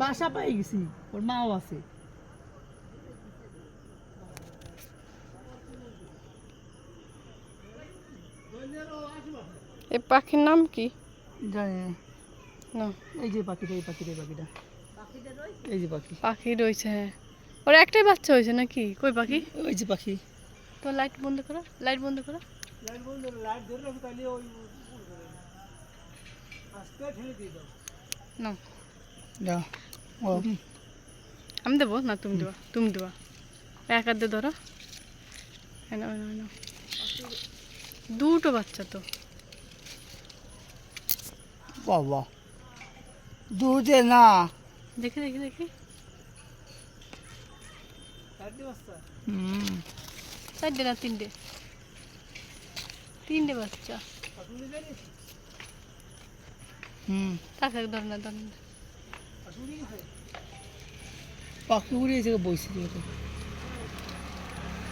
বাসা পাই গেছি ওর মাও আছে। এ পাখির নাম কি? জানি না। এই যে পাখিটা এই পাখিটা এই পাখিটা। এই যে পাখি। পাখি রয়েছে হ্যাঁ। ওর একটাই বাচ্চা হয়েছে নাকি? কই পাখি? ওই যে পাখি। তো লাইট বন্ধ করো লাইট বন্ধ করো। না। যা ও। আমি দেবো না তুমি দেবা তুমি দেবা। এক হাতে ধরো। দুটো বাচ্চা তো। বাবা দুধে না। দেখি দেখি দেখি। হুম। চারটে না তিনটে? তিনটে বাচ্চা। হুম। তাকে ধর না ধর না। পাখি উড়িয়েছে বইছে